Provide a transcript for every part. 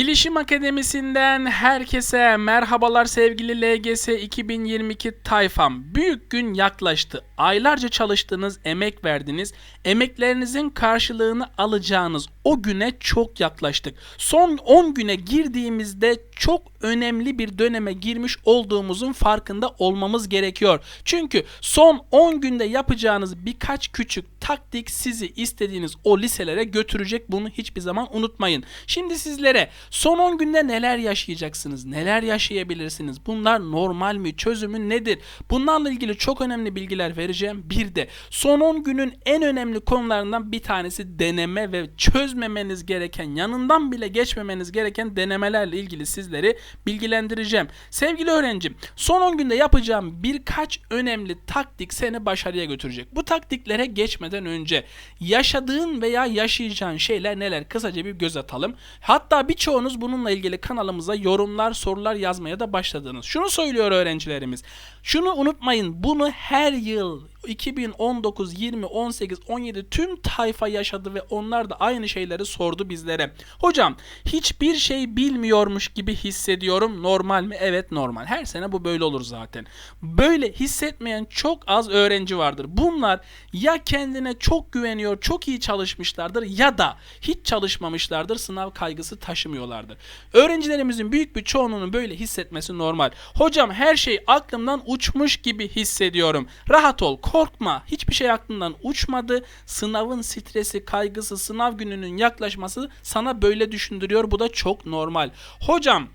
Bilişim Akademisi'nden herkese merhabalar sevgili LGS 2022 tayfam. Büyük gün yaklaştı. Aylarca çalıştınız, emek verdiniz. Emeklerinizin karşılığını alacağınız o güne çok yaklaştık. Son 10 güne girdiğimizde çok önemli bir döneme girmiş olduğumuzun farkında olmamız gerekiyor. Çünkü son 10 günde yapacağınız birkaç küçük taktik sizi istediğiniz o liselere götürecek. Bunu hiçbir zaman unutmayın. Şimdi sizlere son 10 günde neler yaşayacaksınız? Neler yaşayabilirsiniz? Bunlar normal mi? Çözümü nedir? Bunlarla ilgili çok önemli bilgiler vereceğim. Bir de son 10 günün en önemli konularından bir tanesi deneme ve çözmemeniz gereken, yanından bile geçmemeniz gereken denemelerle ilgili sizleri bilgilendireceğim. Sevgili öğrencim, son 10 günde yapacağım birkaç önemli taktik seni başarıya götürecek. Bu taktiklere geçmeden önce yaşadığın veya yaşayacağın şeyler neler? Kısaca bir göz atalım. Hatta birçoğunuz bununla ilgili kanalımıza yorumlar, sorular yazmaya da başladınız. Şunu söylüyor öğrencilerimiz. Şunu unutmayın. Bunu her yıl 2019, 20, 18, 17 tüm tayfa yaşadı ve onlar da aynı şeyleri sordu bizlere. Hocam hiçbir şey bilmiyormuş gibi hissediyorum. Normal mi? Evet normal. Her sene bu böyle olur zaten. Böyle hissetmeyen çok az öğrenci vardır. Bunlar ya kendine çok güveniyor, çok iyi çalışmışlardır ya da hiç çalışmamışlardır, sınav kaygısı taşımıyorlardır. Öğrencilerimizin büyük bir çoğunluğunun böyle hissetmesi normal. Hocam her şey aklımdan uçmuş gibi hissediyorum. Rahat ol, korkma. Hiçbir şey aklından uçmadı. Sınavın stresi, kaygısı, sınav gününün yaklaşması sana böyle düşündürüyor. Bu da çok normal. Hocam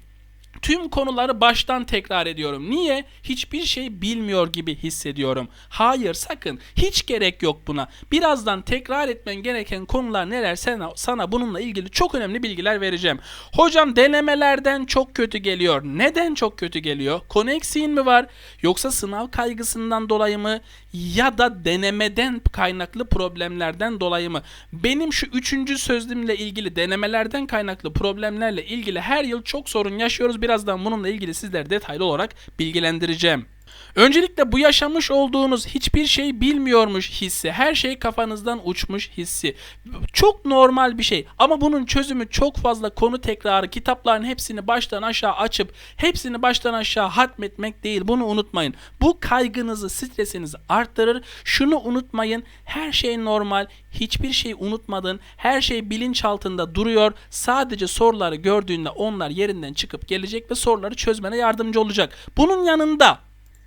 Tüm konuları baştan tekrar ediyorum. Niye? Hiçbir şey bilmiyor gibi hissediyorum. Hayır sakın. Hiç gerek yok buna. Birazdan tekrar etmen gereken konular neler sana, sana bununla ilgili çok önemli bilgiler vereceğim. Hocam denemelerden çok kötü geliyor. Neden çok kötü geliyor? Konu eksiğin mi var? Yoksa sınav kaygısından dolayı mı? Ya da denemeden kaynaklı problemlerden dolayı mı? Benim şu üçüncü sözlümle ilgili denemelerden kaynaklı problemlerle ilgili her yıl çok sorun yaşıyoruz. Birazdan bununla ilgili sizleri detaylı olarak bilgilendireceğim. Öncelikle bu yaşamış olduğunuz hiçbir şey bilmiyormuş hissi, her şey kafanızdan uçmuş hissi. Çok normal bir şey ama bunun çözümü çok fazla konu tekrarı, kitapların hepsini baştan aşağı açıp hepsini baştan aşağı hatmetmek değil. Bunu unutmayın. Bu kaygınızı, stresinizi arttırır. Şunu unutmayın. Her şey normal. Hiçbir şey unutmadın. Her şey bilinçaltında duruyor. Sadece soruları gördüğünde onlar yerinden çıkıp gelecek ve soruları çözmene yardımcı olacak. Bunun yanında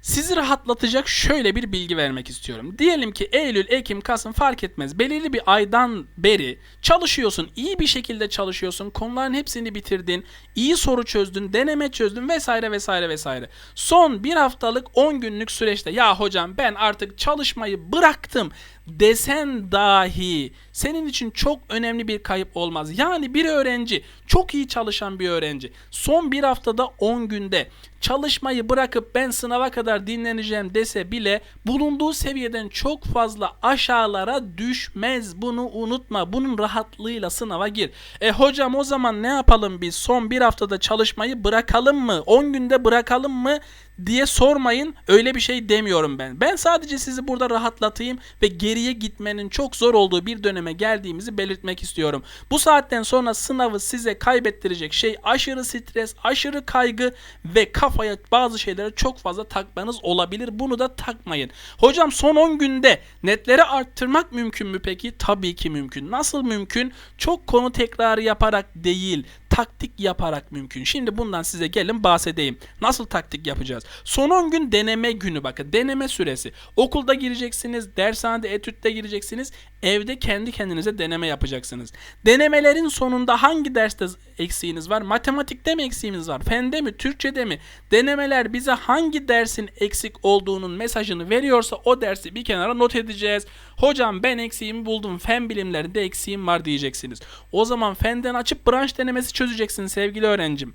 sizi rahatlatacak şöyle bir bilgi vermek istiyorum. Diyelim ki Eylül, Ekim, Kasım fark etmez. Belirli bir aydan beri çalışıyorsun. iyi bir şekilde çalışıyorsun. Konuların hepsini bitirdin. iyi soru çözdün, deneme çözdün vesaire vesaire vesaire. Son bir haftalık 10 günlük süreçte ya hocam ben artık çalışmayı bıraktım desen dahi senin için çok önemli bir kayıp olmaz. Yani bir öğrenci, çok iyi çalışan bir öğrenci son bir haftada 10 günde çalışmayı bırakıp ben sınava kadar dinleneceğim dese bile bulunduğu seviyeden çok fazla aşağılara düşmez. Bunu unutma. Bunun rahatlığıyla sınava gir. E hocam o zaman ne yapalım biz? Son bir haftada çalışmayı bırakalım mı? 10 günde bırakalım mı? Diye sormayın. Öyle bir şey demiyorum ben. Ben sadece sizi burada rahatlatayım ve geriye gitmenin çok zor olduğu bir döneme geldiğimizi belirtmek istiyorum. Bu saatten sonra sınavı size kaybettirecek şey aşırı stres, aşırı kaygı ve kafaya bazı şeylere çok fazla takmanız olabilir. Bunu da takmayın. Hocam son 10 günde netleri arttırmak mümkün mü peki? Tabii ki mümkün. Nasıl mümkün? Çok konu tekrarı yaparak değil taktik yaparak mümkün. Şimdi bundan size gelin bahsedeyim. Nasıl taktik yapacağız? Son 10 gün deneme günü bakın. Deneme süresi. Okulda gireceksiniz, dershanede, etütte gireceksiniz. Evde kendi kendinize deneme yapacaksınız. Denemelerin sonunda hangi derste eksiğiniz var? Matematikte mi eksiğimiz var? Fende mi? Türkçede mi? Denemeler bize hangi dersin eksik olduğunun mesajını veriyorsa o dersi bir kenara not edeceğiz. Hocam ben eksiğimi buldum. Fen bilimlerinde eksiğim var diyeceksiniz. O zaman fenden açıp branş denemesi çözeceksiniz sevgili öğrencim.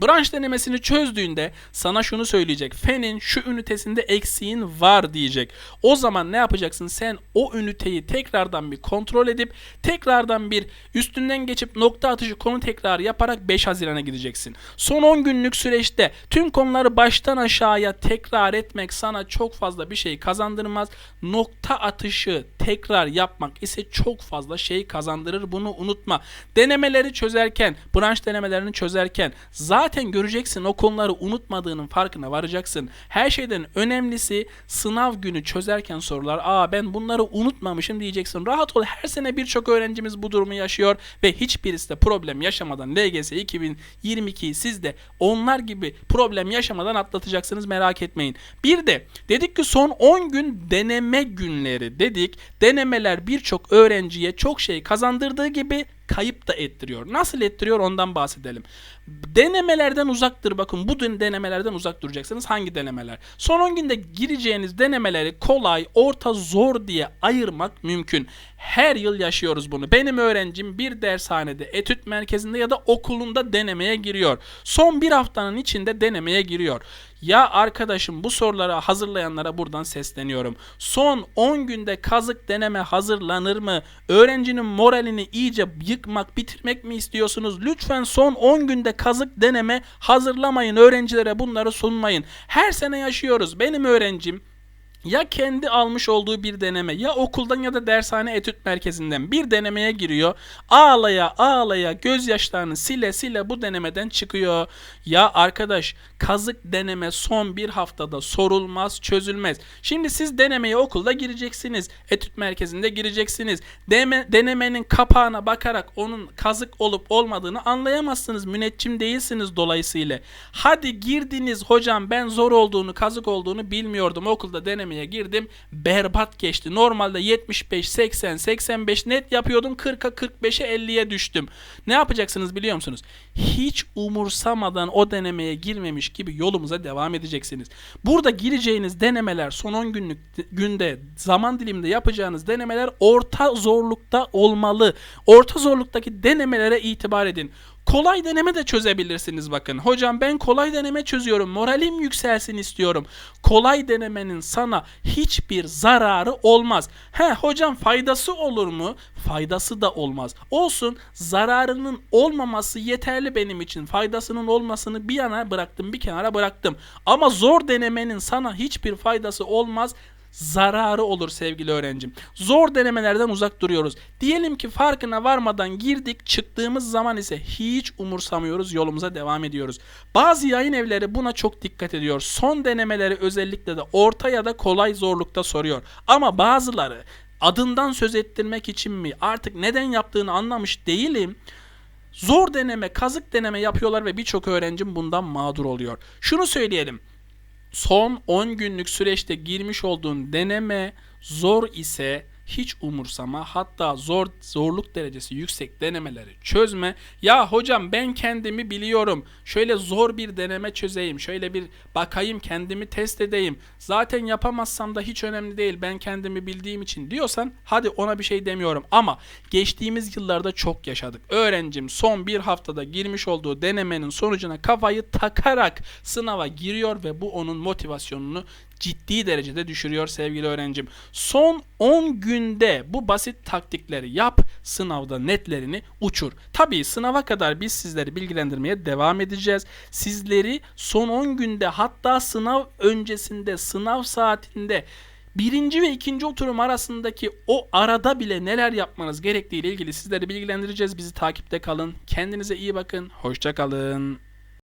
Branş denemesini çözdüğünde sana şunu söyleyecek. Fenin şu ünitesinde eksiğin var diyecek. O zaman ne yapacaksın? Sen o üniteyi tekrardan bir kontrol edip tekrardan bir üstünden geçip nokta atışı konu tekrar yaparak 5 Haziran'a gideceksin. Son 10 günlük süreçte tüm konuları baştan aşağıya tekrar etmek sana çok fazla bir şey kazandırmaz. Nokta atışı tekrar yapmak ise çok fazla şey kazandırır. Bunu unutma. Denemeleri çözerken, branş denemelerini çözerken zaten göreceksin o konuları unutmadığının farkına varacaksın. Her şeyden önemlisi sınav günü çözerken sorular aa ben bunları unutmamışım diyeceksin. Rahat ol her sene birçok öğrencimiz bu durumu yaşıyor ve hiçbirisi de problem yaşamadan LGS 2022'yi siz de onlar gibi problem yaşamadan atlatacaksınız merak etmeyin. Bir de dedik ki son 10 gün deneme günleri dedik. Denemeler birçok öğrenciye çok şey kazandırdığı gibi kayıp da ettiriyor. Nasıl ettiriyor ondan bahsedelim. Denemelerden uzaktır bakın bu denemelerden uzak duracaksınız. Hangi denemeler? Son 10 günde gireceğiniz denemeleri kolay, orta, zor diye ayırmak mümkün. Her yıl yaşıyoruz bunu. Benim öğrencim bir dershanede, etüt merkezinde ya da okulunda denemeye giriyor. Son bir haftanın içinde denemeye giriyor. Ya arkadaşım bu soruları hazırlayanlara buradan sesleniyorum. Son 10 günde kazık deneme hazırlanır mı? Öğrencinin moralini iyice yıkmak, bitirmek mi istiyorsunuz? Lütfen son 10 günde kazık deneme hazırlamayın. Öğrencilere bunları sunmayın. Her sene yaşıyoruz. Benim öğrencim ya kendi almış olduğu bir deneme ya okuldan ya da dershane etüt merkezinden bir denemeye giriyor. Ağlaya ağlaya gözyaşlarını sile sile bu denemeden çıkıyor. Ya arkadaş kazık deneme son bir haftada sorulmaz çözülmez. Şimdi siz denemeye okulda gireceksiniz. Etüt merkezinde gireceksiniz. Deme, denemenin kapağına bakarak onun kazık olup olmadığını anlayamazsınız. Müneccim değilsiniz dolayısıyla. Hadi girdiniz hocam ben zor olduğunu kazık olduğunu bilmiyordum okulda deneme denemeye girdim. Berbat geçti. Normalde 75, 80, 85 net yapıyordum. 40'a 45'e 50'ye düştüm. Ne yapacaksınız biliyor musunuz? Hiç umursamadan o denemeye girmemiş gibi yolumuza devam edeceksiniz. Burada gireceğiniz denemeler son 10 günlük günde zaman diliminde yapacağınız denemeler orta zorlukta olmalı. Orta zorluktaki denemelere itibar edin. Kolay deneme de çözebilirsiniz bakın. Hocam ben kolay deneme çözüyorum. Moralim yükselsin istiyorum. Kolay denemenin sana hiçbir zararı olmaz. He hocam faydası olur mu? Faydası da olmaz. Olsun zararının olmaması yeterli benim için. Faydasının olmasını bir yana bıraktım bir kenara bıraktım. Ama zor denemenin sana hiçbir faydası olmaz zararı olur sevgili öğrencim. Zor denemelerden uzak duruyoruz. Diyelim ki farkına varmadan girdik çıktığımız zaman ise hiç umursamıyoruz yolumuza devam ediyoruz. Bazı yayın evleri buna çok dikkat ediyor. Son denemeleri özellikle de orta ya da kolay zorlukta soruyor. Ama bazıları adından söz ettirmek için mi artık neden yaptığını anlamış değilim. Zor deneme, kazık deneme yapıyorlar ve birçok öğrencim bundan mağdur oluyor. Şunu söyleyelim son 10 günlük süreçte girmiş olduğun deneme zor ise hiç umursama hatta zor zorluk derecesi yüksek denemeleri çözme. Ya hocam ben kendimi biliyorum. Şöyle zor bir deneme çözeyim. Şöyle bir bakayım kendimi test edeyim. Zaten yapamazsam da hiç önemli değil. Ben kendimi bildiğim için diyorsan hadi ona bir şey demiyorum. Ama geçtiğimiz yıllarda çok yaşadık. Öğrencim son bir haftada girmiş olduğu denemenin sonucuna kafayı takarak sınava giriyor ve bu onun motivasyonunu ciddi derecede düşürüyor sevgili öğrencim. Son 10 günde bu basit taktikleri yap, sınavda netlerini uçur. Tabii sınava kadar biz sizleri bilgilendirmeye devam edeceğiz. Sizleri son 10 günde hatta sınav öncesinde, sınav saatinde birinci ve ikinci oturum arasındaki o arada bile neler yapmanız gerektiği ile ilgili sizleri bilgilendireceğiz. Bizi takipte kalın. Kendinize iyi bakın. Hoşça kalın.